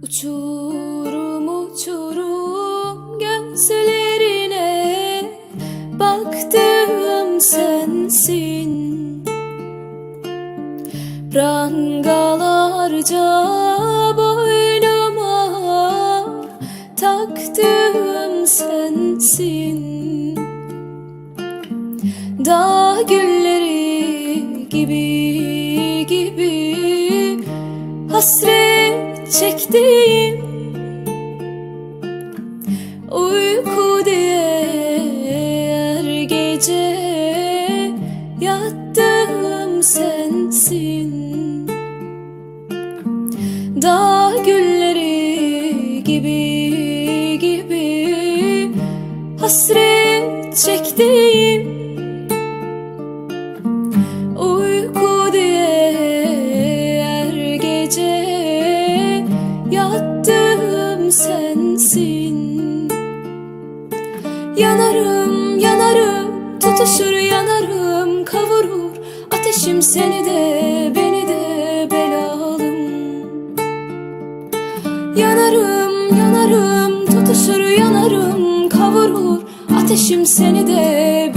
Uçurum uçurum gözlerine. Baktığım sensin. Prangalarca boynuma Taktığım sensin. Dağ gülleri gibi gibi Hasret çektiğim Uyku diye her gece Yattığım sensin. Dağ gülleri gibi gibi Hasret çektiğim Yanarım yanarım tutuşur yanarım kavurur. Ateşim seni de beni de belalım Yanarım yanarım tutuşur yanarım kavurur. Ateşim seni de